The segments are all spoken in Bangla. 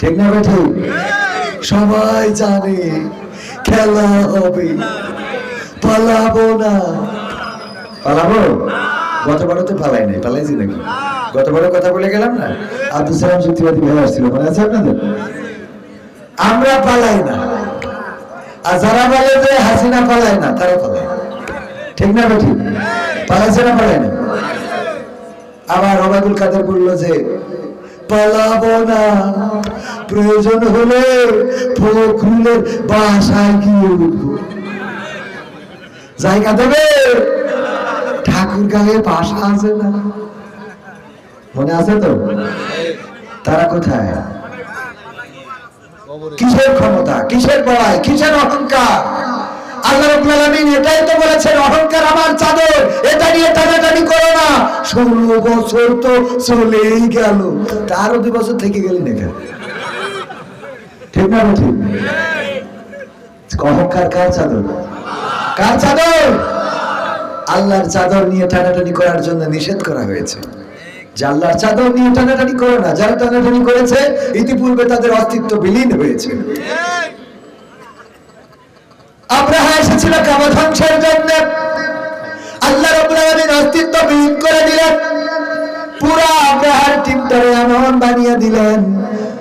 ঠিক না বেঠি সবাই জানে খেলা হবে। পালাবো না। পালাবো? গতবারও তো পালাই নাই, পালাইছি নাকি? গতবারও কথা বলে গেলাম না? আব্দুল সালাম সত্যিবাদী ভাই আসছিল, মনে আছে আপনাদের? আমরা পালাই না। আর যারা বলে যে হাসিনা পালায় না, তারা পালায়। ঠিক না বেঠি পালাইছে না পালায় না? আবার ওবায়দুল কাদের বলল যে, পালাবো না। প্রয়োজন হলে ফখরুলের বাসায় গিয়ে উঠবো জায়গা দেবে? ঠাকুর গায়ে বাসা আছে না? মনে আছে তো? তারা কোথায়? কিসের ক্ষমতা? কিসের বড়াই? কিসের অহংকার? আল্লাহ এটাই তো বলেছেন, অহংকার আমার চাদর, এটা নিয়ে টানাটানি করো না। ষোলো বছর তো চলেই গেল। তারও দুই বছর থেকে গেলেন এখানে। ঠিক না ঠিক। অহংকার কার চাদর? কার চাদর? আল্লাহর চাদর নিয়ে টানাটানি করার জন্য নিষেধ করা হয়েছে। যে আল্লাহর চাদর নিয়ে টানাটানি করো না যারা টানাটানি করেছে ইতিপূর্বে তাদের অস্তিত্ব বিলীন হয়েছে। আব্রাহা এসেছিল কাবা ধ্বংসের জন্য। আল্লাহ রাব্বুল আলামিন অস্তিত্ব বিলীন করে দিলেন। পুরা আব্রাহার টিমটারে এমন বানিয়ে দিলেন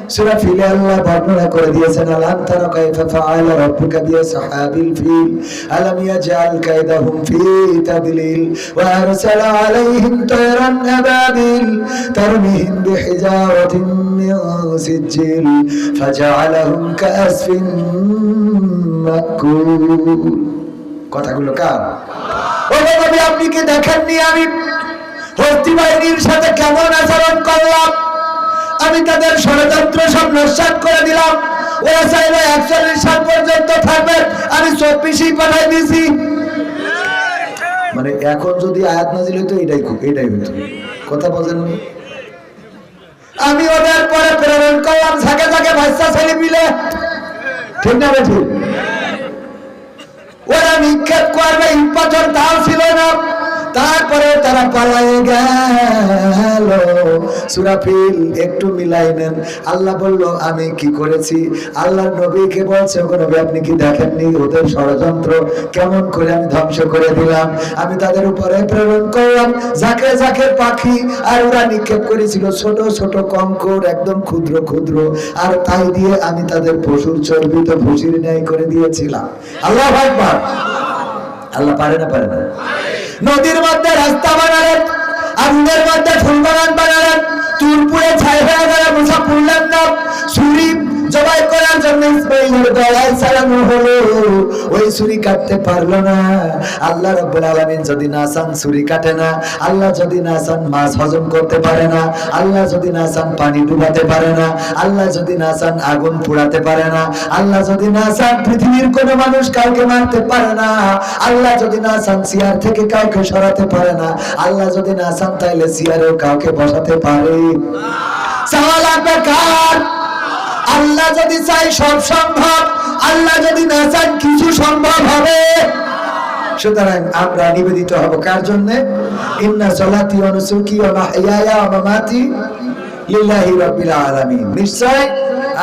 সূরা ফিলে আল্লাহ বর্ণনা করে দিয়েছেন বিআসহাবিল ফিল? ফি ওয়া আরসালা আলাইহিম তায়রান আবাবিল? তারমিহিম মিন ফাজআলাহুম কাআসফিন মাকুল। কথাগুলো কার? ও নবী আপনি কি দেখেননি আমি হস্তি বাহিনীর সাথে কেমন আচরণ করলাম? আমি তাদের ষড়যন্ত্র সব নস্বাত করে দিলাম। ওরা চাইলে একচল্লিশ সাল পর্যন্ত থাকবে। আমি চব্বিশই পাঠাই দিয়েছি। মানে এখন যদি আয়াত নাজিল হইতো, এটাই এটাই হইতো। কথা বলেন আমি ওদের পরে প্রেরণ করলাম, ঝাঁকে ঝাঁকে বাচ্চা ছেলে মিলে। ঠিক না ঠিক ওরা নিক্ষেপ করবে পাথর তাও ছিল না। তারপরে তারা পালায়ে গেল। সুরাফিল একটু মিলাই নেন। আল্লাহ বলল, আমি কি করেছি? আল্লাহ নবীকে বলছে, ওগো নবী, আপনি কি দেখেননি ওদের ষড়যন্ত্র? কেমন করে আমি ধ্বংস করে দিলাম? আমি তাদের উপরে প্রেরণ করলাম। যাকে যাকে পাখি আর ওরা নিক্ষেপ করেছিল। ছোট ছোট কঙ্কর একদম ক্ষুদ্র ক্ষুদ্র। আর তাই দিয়ে আমি তাদের পশুর চর্বিত ভুসির ন্যায় করে দিয়েছিলাম। আল্লাহ একবার আল্লাহ পারে না পারে না? নদীর মধ্যে রাস্তা বানালেন আগুনের মধ্যে ফুল বাগান বানালেন তুলপুরে ছাই হয়ে গেল মুসা ফুললেন না সুরিপ জবাই করার জন্য ইসমাইলের গলায় সারানো হলো। ওই ছুরি কাটতে পারল না। আল্লাহ রাব্বুল আলামিন যদি না চান ছুরি কাটে না, আল্লাহ যদি না চান মাছ হজম করতে পারে না, আল্লাহ যদি না চান পানি ডুবাতে পারে না, আল্লাহ যদি না চান আগুন পোড়াতে পারে না, আল্লাহ যদি না চান পৃথিবীর কোনো মানুষ কাউকে মারতে পারে না, আল্লাহ যদি না চান চেয়ার থেকে কাউকে সরাতে পারে না, আল্লাহ যদি না চান তাইলে চেয়ারেও কাউকে বসাতে পারে। চাওয়া লাগবে কার? আল্লাহ যদি চাই সব সম্ভব আল্লাহ যদি না চান, কিছু সম্ভব হবে। সুতরাং আমরা নিবেদিত হব কার জন্য? ইন্না সলাতি ওয়া নুসুকি ওয়া মাহইয়ায়া ওয়া মামাতি লিল্লাহি রাব্বিল আলামিন। নিশ্চয়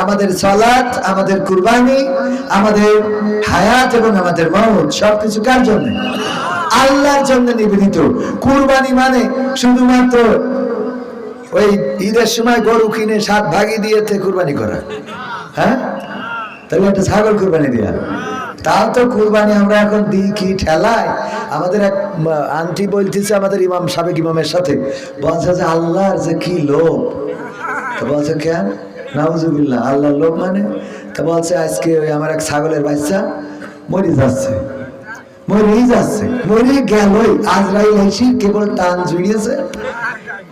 আমাদের সালাত, আমাদের কুরবানি, আমাদের হায়াত এবং আমাদের মউত সবকিছু কার জন্য? আল্লাহর জন্য নিবেদিত। কুরবানি মানে শুধুমাত্র ওই ঈদের সময় গরু কিনে সাত ভাগি দিয়েতে কুরবানি করা। হ্যাঁ? তাহলে একটা ছাগল কুরবানি দেওয়া তাও তো কুরবানি আমরা এখন দিই কি ঠেলায়? আমাদের এক আন্টি বলতেছে আমাদের ইমাম, সাবেক ইমামের সাথে, বলছে যে আল্লাহর যে কি তো বলছে, কেন? নাউজুবিল্লাহ, আল্লাহর লোক মানে? তো বলছে, আজকে ওই আমার এক ছাগলের বাচ্চা মরি যাচ্ছে। মরেই যাচ্ছে। মরে গেলই। আজরাইল এসে কেবল টান জুড়িয়েছে।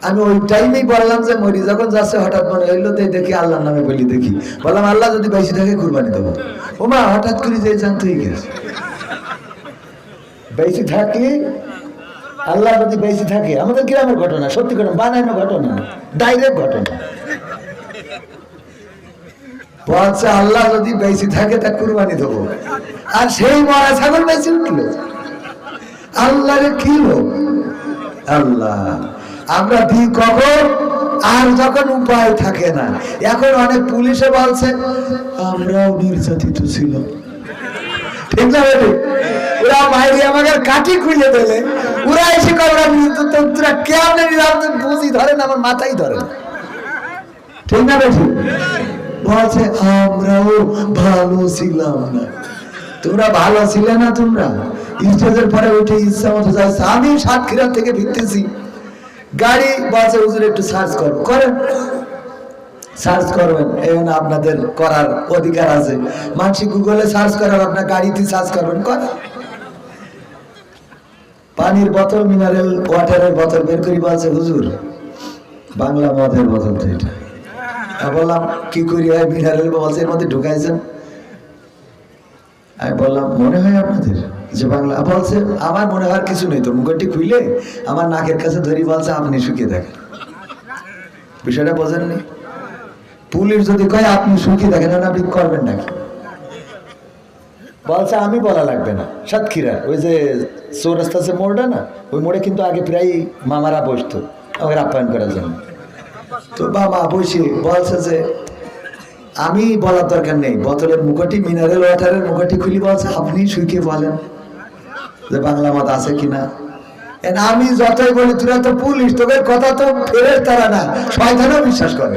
আমি ওই টাইমেই বললাম যে মরি, যখন যাচ্ছে হঠাৎ মনে হইল তাই দেখি আল্লাহর নামে বলি দেখি। বললাম, আল্লাহ যদি বেশি থাকে কুরবানি দেবো। ওমা, হঠাৎ করে যে জানতে হয়ে গেছে বেশি থাকে? আল্লাহ যদি বেশি থাকে, আমাদের গ্রামের ঘটনা, সত্যি ঘটনা বানানো ঘটনা ডাইরেক্ট ঘটনা। বলছে, আল্লাহ যদি বেশি থাকে, তা কুরবানি দেবো। আর সেই মরা ছাগল বেশি উঠল। আল্লাহরে কি লোক? আল্লাহ। আমরা দিই কখন? আর যখন উপায় থাকে না। এখন অনেক পুলিশে বলছে, আমরাও নির্যাতিত না ওরা আমাকে ওরা এসে তোরা বুঝি আমার মাথায় ধরে ভালো তোমরা ভালো ছিলে না তোমরা? স্টেজের পরে উঠে ইচ্ছা মতো আমি সাতক্ষীরা থেকে ফিরতেছি। গাড়ি বলছে, হুজুর, একটু সার্চ করো। করেন সার্চ করবেন। এখন আপনাদের করার অধিকার আছে। মানসিক গুগলে সার্চ করার আপনার গাড়িতে সার্চ করবেন। করেন পানির বোতল মিনারেল ওয়াটারের বোতল বের করি বলছে, হুজুর, বাংলা মদের বোতল তো এটা। বললাম, কি করি? হয় মিনারেল বলছে এর মধ্যে ঢুকাইছেন? আমি বললাম, মনে হয় আপনাদের। যে বাংলা বলছে, আমার মনে হওয়ার কিছু নেই তো মুখটি খুইলে আমার নাকের কাছে ধরি বলছে, আপনি শুকিয়ে দেখেন। বিষয়টা বোঝেননি? পুলিশ যদি কয়, আপনি শুকিয়ে দেখেন আপনি করবেন নাকি? বলছে, আমি বলা লাগবে না। সাতক্ষীরা, ওই যে চৌরাস্তা আছে মোড়টা না, ওই মোড়ে কিন্তু আগে প্রায় মামারা বসতো, আমাকে আপ্যায়ন করার জন্য। তো বাবা বসে বলছে যে, আমি বলার দরকার নেই, বোতলের মুখটি মিনারেল ওয়াটারের মুখটি খুলি বলছে, আপনি শুকিয়ে বলেন। যে বাংলা মত আছে কিনা? আমি যতই বলি, তোরা তো পুলিশ, তোদের কথা তো ফেরে তারা না। শয়তানও বিশ্বাস করে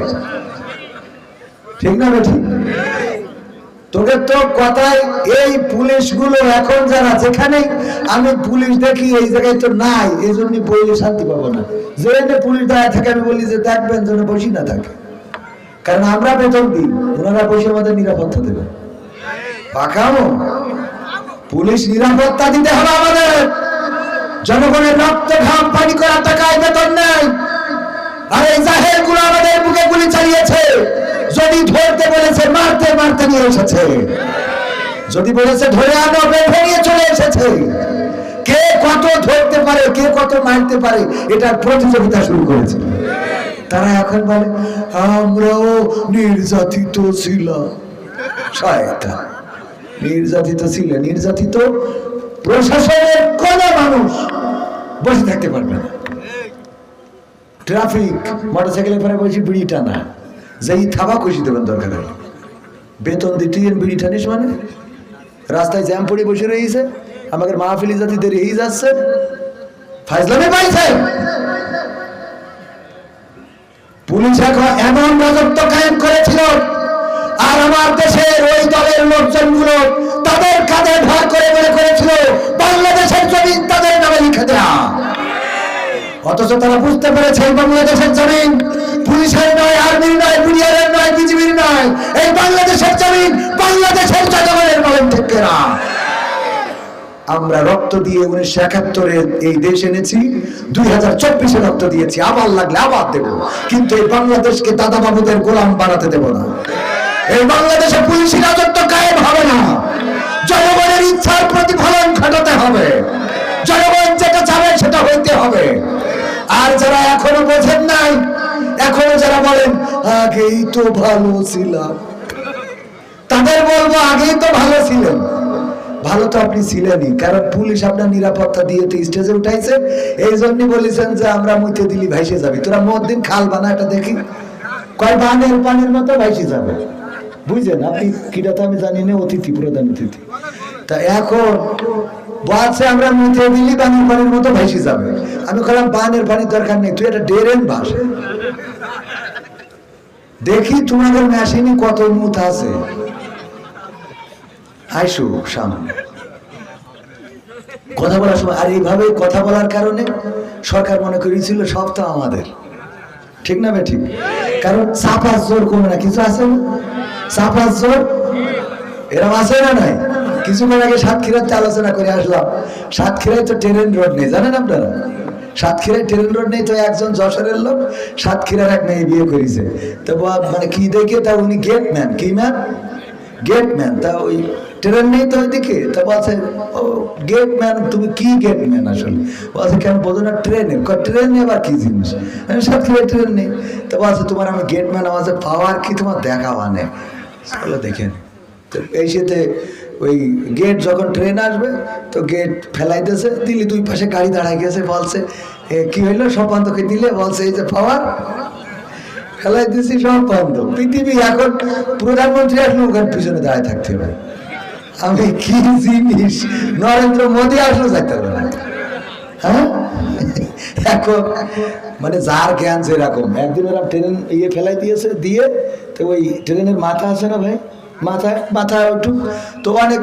ঠিক না বেঠি? তোদের তো কথায় এই পুলিশগুলো এখন যারা যেখানে, আমি পুলিশ দেখি, এই জায়গায় তো নাই এই জন্য বইলে শান্তি পাবো না। যেখানে পুলিশ দাঁড়ায় থাকে, আমি বলি যে দেখবেন যেন বসি না থাকে। কারণ আমরা বেতন দিই, ওনারা বসে আমাদের নিরাপত্তা দেবে। পাকামো? পুলিশ নিরাপত্তা দিতে হবে আমাদের। জনগণের রক্ত ঘাম পানি করার টাকায় বেতন নেই। আর এই জাহেরগুলো আমাদের বুকে গুলি চালিয়েছে। যদি ধরতে বলেছে, মারতে মারতে নিয়ে এসেছে। যদি বলেছে, ধরে আনো, বেঁধে নিয়ে চলে এসেছে। কে কত ধরতে পারে, কে কত মারতে পারে, এটার প্রতিযোগিতা শুরু করেছে। তারা এখন বলে, আমরাও নির্যাতিত ছিলাম। শয়তান। নির্যাতিত ছিল। নির্যাতিত প্রশাসনের কোন মানুষ বসে থাকতে পারবে না। ট্রাফিক, মোটরসাইকেলের পরে বসে বিড়ি টানা। যেই থাবা কষি দেবেন দরকার হলে বেতন দিতে বিড়ি টানিস মানে? রাস্তায় জ্যাম পড়ে বসে রয়েছে। আমাদের মাহফিলি জাতি দেরি হয়ে যাচ্ছে। ফাইজলামে পাইছে? পুলিশ এখন এমন রাজত্ব কায়েম করেছিল আর আমার দেশের ওই দলের লোকজনগুলো তাদের কাঁধে ভাগ করে মনে করেছিল, বাংলাদেশের জমিন তাদের নামে লিখে দেয়া। অথচ তারা বুঝতে পেরেছে বাংলাদেশের জমিন পুলিশের নয়, আর্মির নয়, বিডিআরের নয়, বিজিবির নয়। এই বাংলাদেশের জমিন বাংলাদেশের জনগণের বলেন ঠিক না আমরা রক্ত দিয়ে উনিশশো একাত্তরে এই দেশ এনেছি, দুই হাজার চব্বিশে রক্ত দিয়েছি। আবার লাগলে আবার দেব। কিন্তু এই বাংলাদেশকে দাদা বাবুদের গোলাম বানাতে দেব না। এই বাংলাদেশে পুলিশি রাজত্ব কায়েম হবে না। জনগণের ইচ্ছার প্রতিফলন ঘটাতে হবে। জনগণ যেটা চাবে সেটা হইতে হবে। আর যারা এখনও বোঝেন নাই, এখনও যারা বলেন, আগেই তো ভালো ছিলাম। তাদের বলব, আগেই তো ভালো ছিলেন। ভালো তো আপনি ছিলেনই, কারণ পুলিশ আপনার নিরাপত্তা দিয়ে তো স্টেজে উঠাইছে। এই জন্য বলেছেন যে, আমরা মুইতে দিলি ভাইসে যাবি। তোরা মদিন খাল বানা এটা দেখি। কয়, বানের পানির মতো ভাইসে যাবে। বুঝলেন? আপনি কিটা তো আমি জানি না, অতিথি, প্রধান অতিথি। তা এখন বলছে আমরা মুইতে দিলি বানের পানির মতো ভাইসে যাবে। আমি বললাম, বানের পানির দরকার নেই, তুই এটা ডেরেন বাস। দেখি তোমাদের মেশিনে কত মুথ আছে। আইসু সামনে। কথা বলার সময়, আর এইভাবে কথা বলার কারণে সরকার মনে করেছিল, সব তো আমাদের। ঠিক না ঠিক? কারণ সাফার জোর কমে না। কিছু আছে না? সাফার জোর? এরকম আছে না নাই? কিছুক্ষণ আগে সাতক্ষীরাতে আলোচনা করে আসলাম। সাতক্ষীরায় তো ট্রেন রোড নেই, জানেন আপনারা? সাতক্ষীরায় ট্রেন রোড নেই তো একজন যশোরের লোক সাতক্ষীরার এক মেয়ে বিয়ে করেছে। তো মানে কি দেখে তা উনি গেট ম্যান কি ম্যান গেট ম্যান তা ওই ট্রেন নেই তো ওইদিকে? তা বলছে, ও গেটম্যান তুমি কি গেট ম্যান আসলে? বলছে, কেন বোঝো না ট্রেনে ট্রেনে আবার কি জিনিস? আমি সাতক্ষীরায় ট্রেন নেই। তো বলছে, তোমার আমি গেটম্যান আমার পাওয়ার কি তোমার দেখা মানে চলো দেখেন। তো এই সাথে ওই গেট যখন ট্রেন আসবে, তো গেট ফেলাইতেছে, দিল্লি দুই পাশে গাড়ি দাঁড়ায় গেছে, বলছে কি হইল? সপান্তকে দিলে বলছে, এই যে পাওয়ার ফেলাই দিয়েছি সব বন্ধ। পৃথিবী এখন প্রধানমন্ত্রী এখন ওখানে পিছনে দাঁড়ায় থাকতে হবে আমি কি জিনিস? নরেন্দ্র মোদী আসলে যাইতে পারবে না। হ্যাঁ? এখন মানে যার জ্ঞান যেরকম। একদিন ওরা ট্রেন ইয়ে ফেলাই দিয়েছে, দিয়ে তো ওই ট্রেনের মাথা আছে না ভাই? মাথা মাথা একটু। তো অনেক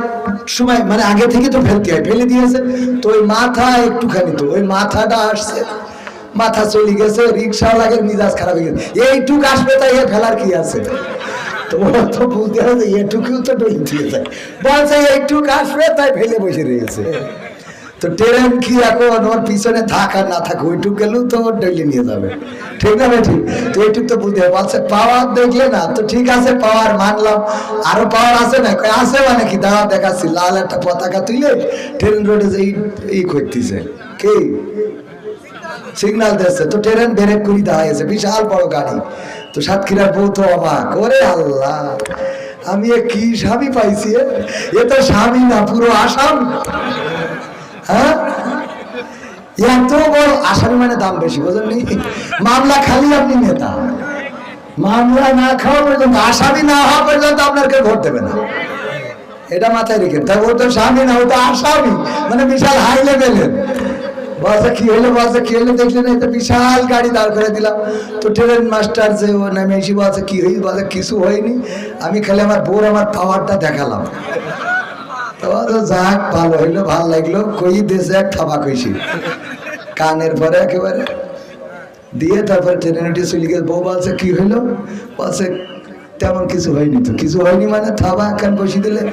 সময় মানে আগে থেকে তো ফেলতে হয়। ফেলে দিয়েছে, তো ওই মাথা একটুখানি তো, ওই মাথাটা আসছে। মাথা চলে গেছে রিক্সা লাগে, মিজাজ খারাপ হয়ে গেছে। এইটুক আসবে তাই এ ফেলার কি আছে? তো ও তো বলতে হবে এটুকুও তো ডলি দিয়ে যায়। বলছে, এইটুক আসবে তাই ফেলে বসে রয়েছে। তো ট্রেন কি এখন ওর পিছনে থাক আর না থাক, ওইটুক গেলেও তো ওর ডেলি নিয়ে যাবে। ঠিক না ঠিক তো এইটুক তো বুঝতে হবে। বলছে, পাওয়ার দেখলে না, তো ঠিক আছে, পাওয়ার মানলাম। আরও পাওয়ার আছে না? আছে মানে কি? দাঁড়া, দেখাচ্ছি, লাল একটা পতাকা তুলে ট্রেন রোডে যে এই করতেছে। কি? সিগন্যাল দিচ্ছে তো ট্রেন ব্রেক করে দেওয়া হয়েছে বিশাল বড় গাড়ি। তো সাতক্ষীরার বউ তো অবাক, ওরে আল্লাহ, আমি এ কি স্বামী পাইছি? এ? তো স্বামী না, পুরো আসাম। হ্যাঁ? এত বড় আসামি মানে দাম বেশি বোঝেননি মামলা খালি আপনি নেতা। মামলা না খাওয়া পর্যন্ত, আসামি না হওয়া পর্যন্ত আপনার কেউ ভোট দেবে না। এটা মাথায় রেখে তাই ও তো স্বামী না, ও তো আসামি মানে বিশাল হাই লেভেলের বলছে কি হলো বলছে কি হলো দেখলেন এটা বিশাল গাড়ি দাঁড় করে দিলাম। তো ট্রেন মাস্টার যে ও নামে এসে বলছে, কি হয়েছে বলছে কিছু হয়নি। আমি খালি আমার বোর আমার পাওয়ারটা দেখালাম। তো যাক, ভালো হইল, ভালো লাগল। কই দেশে এক থাবা কইছি। কানের পরে একেবারে। দিয়ে তারপরে ট্রেনে উঠে চলে গেছে বউ বলছে, কি হইল? বলছে, তেমন কিছু হয়নি তো। কিছু হয়নি মানে থাবা কান বসি দিলে?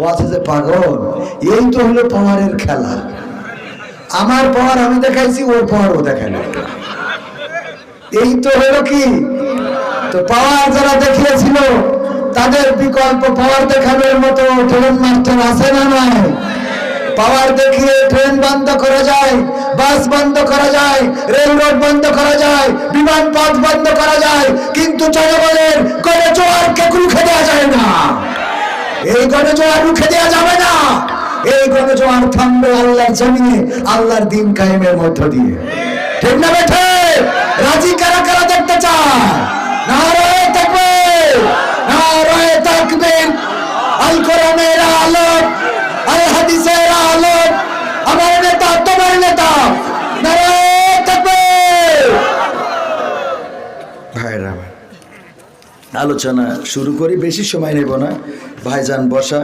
বলছে যে, পাগল, এই তো হলো পাওয়ারের খেলা। আমার পাওয়ার আমি দেখাইছি, ওর পাওয়ার ও দেখাল এই তো হলো কি? তো পাওয়ার যারা দেখিয়েছিল, তাদের বিকল্প পাওয়ার দেখানোর মতো ট্রেন মাস্টার আছে না নাই? পাওয়ার দেখিয়ে ট্রেন বন্ধ করা যায় বাস বন্ধ করা যায় রেল রোড বন্ধ করা যায়, বিমান পথ বন্ধ করা যায়, কিন্তু জনগণের কোনো জোয়ারকে রুখে দেওয়া যায় না। এই গণজোয়ার রুখে দেওয়া যাবে না। এই গণজোয়ার থামবে আল্লাহর জমিনে, আল্লাহর দিন কায়েমের মধ্য দিয়ে। ঠিক না বেঠে? রাজি কারা কারা দেখতে চায়? নারায় থাকবে নারায় আল কোরআনের আলোক, আল হাদিসের আলোক। আমার নেতা, তোমার নেতা, নারায় থাকবে ভাইরা আলোচনা শুরু করি, বেশি সময় নেব না। ভাইজান বসা।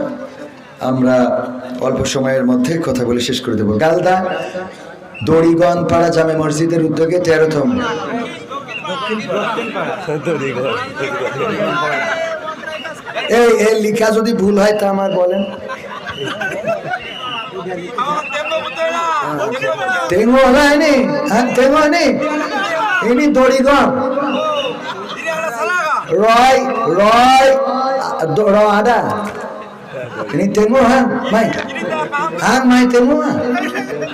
আমরা অল্প সময়ের মধ্যে কথা বলে শেষ করে দেবো। গালদা দড়িগঞ্জ পাড়া জামে মসজিদের উদ্যোগে তেরোতম। এই এই লিখা যদি ভুল হয় তা আমার বলেন। হ্যাঁ Roy, do- Roy ada. Ini temu hang, mai. Hang mai temu hang.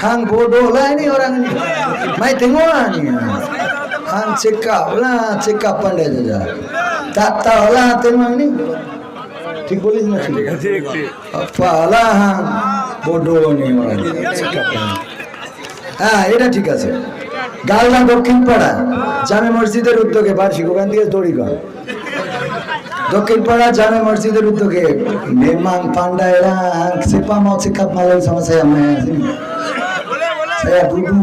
Hang bodoh lah ini orang ini. Mai temu hang ni. Hang cekap lah, cekap pandai saja. Tak tahu lah temu ini. ঠিক বলিস না ঠিক পালা হ্যাঁ বডো নেই ওরা. হ্যাঁ এটা ঠিক আছে গালনা দক্ষিণ পাড়া জামে মসজিদের উদ্যোগে বার্ষিক ওখান থেকে দড়িগঞ্জ দক্ষিণপাড়া জামে মসজিদের উদ্যোগে মেমান পান্ডা এরা সেপা মাও সেকা আমি সেয়া ডুডু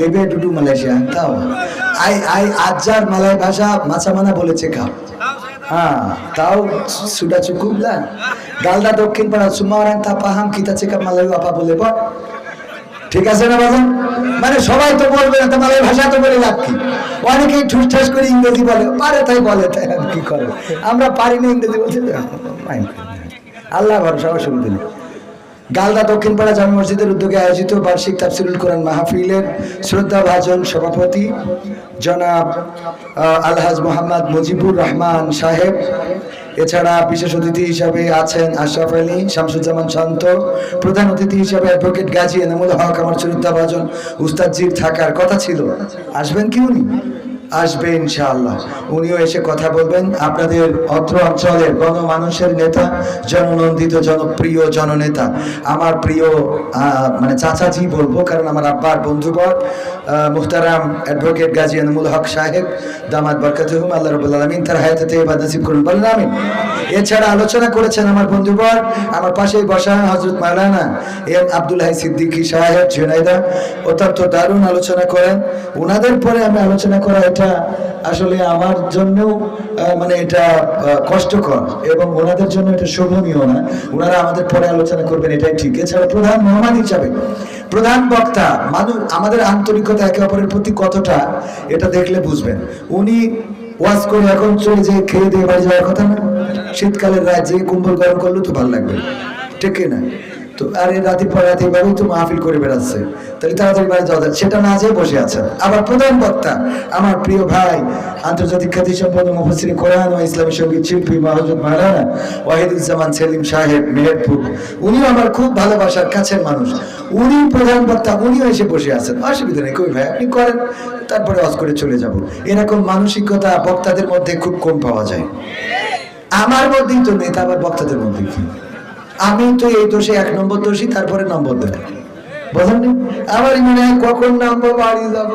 লেবে ডুডু মালয়েশিয়া, তাও। আই আই আজার মালয় ভাষা মাছা মানা বলেছে খাও হ্যাঁ তাও সুডা চুকুবলা। ডালদা দক্ষিণপাড়া সুমা রাং তা পাহাম কিতা চেকা মালয় আপা বলে বল ঠিক আছে না বাবা? মানে সবাই তো বলবে না, তোমার ভাষা তো বলে লাভ কি? অনেকেই ঠুস ঠাস করে ইংরেজি বলে, পারে তাই বলে, তাই আর কি করে? আমরা পারি না ইংরেজি বলতে। আল্লাহ ভরসা, অসুবিধা নেই। গালদা দক্ষিণপাড়া জামে মসজিদের উদ্যোগে আয়োজিত বার্ষিক তাফসিরুল কোরআন মাহফিলের শ্রদ্ধা ভাজন সভাপতি জনাব আলহাজ মোহাম্মদ মুজিবুর রহমান সাহেব এছাড়া বিশেষ অতিথি হিসাবে আছেন আশরাফ আলী, শামসুজ্জামান শান্ত, প্রধান অতিথি হিসাবে অ্যাডভোকেট গাজী এনামুল হক, আমার চরিত্রাভাজন ভাজন উস্তাদজির থাকার কথা ছিল। আসবেন কি উনি? আসবে ইনশাআল্লাহ। উনিও এসে কথা বলবেন। আপনাদের অত্র অঞ্চলের গণমানুষের নেতা, জননন্দিত জনপ্রিয় জননেতা। আমার প্রিয় মানে চাচাজি বলব, কারণ আমার আব্বার বন্ধুবর মুহতারাম অ্যাডভোকেট গাজী আনমুল হক সাহেব দামাদ বরকাতুহুম আল্লাহ রবুল আলমিন তার হায়াতে তেবাদ নসিব করুন। বলেন আমিন। এছাড়া আলোচনা করেছেন আমার বন্ধুবর, আমার পাশেই বসা হজরত মাওলানা এম আব্দুল হাই সিদ্দিকী সাহেব ঝুনাইদা অত্যন্ত দারুণ আলোচনা করেন। ওনাদের পরে আমি আলোচনা করা এটা আসলে আমার জন্যও মানে এটা কষ্টকর এবং ওনাদের জন্য এটা শোভনীয় না। ওনারা আমাদের পরে আলোচনা করবেন, এটাই ঠিক। এছাড়া প্রধান মেহমান হিসাবে, প্রধান বক্তা মানুষ আমাদের আন্তরিকতা একে অপরের প্রতি কতটা, এটা দেখলে বুঝবেন। উনি ওয়াজ করে এখন চলে যে খেয়ে দিয়ে বাড়ি যাওয়ার কথা না, শীতকালের রাত যে কুম্বল গরম করলেও তো ভালো লাগবে। ঠিক না তো আর এই রাতে পরে রাতে এভাবেই তো মাহফিল করে বেড়াচ্ছে। তাহলে তাড়াতাড়ি বাড়ি যাওয়া সেটা না যেয়ে বসে আছেন। আবার প্রধান বক্তা, আমার প্রিয় ভাই, আন্তর্জাতিক খ্যাতি সম্পন্ন মুফসির কোরআন ও ইসলামী সংগীত শিল্পী মাহজুদ মারানা ওয়াহিদুজ্জামান সেলিম সাহেব, মেহেরপুর। উনিও আমার খুব ভালোবাসার কাছের মানুষ। উনি প্রধান বক্তা, উনিও এসে বসে আছেন। অসুবিধা নেই, কই ভাই, আপনি করেন। তারপরে অজ করে চলে যাব। এরকম মানসিকতা বক্তাদের মধ্যে খুব কম পাওয়া যায়। আমার মধ্যেই তো নেই তা আবার বক্তাদের মধ্যে কি? আমি তো এই দোষে এক নম্বর দোষী, তারপরে নম্বর দেবো। বোঝেননি? আমার মনে হয় কখন নামবো বাড়ি যাব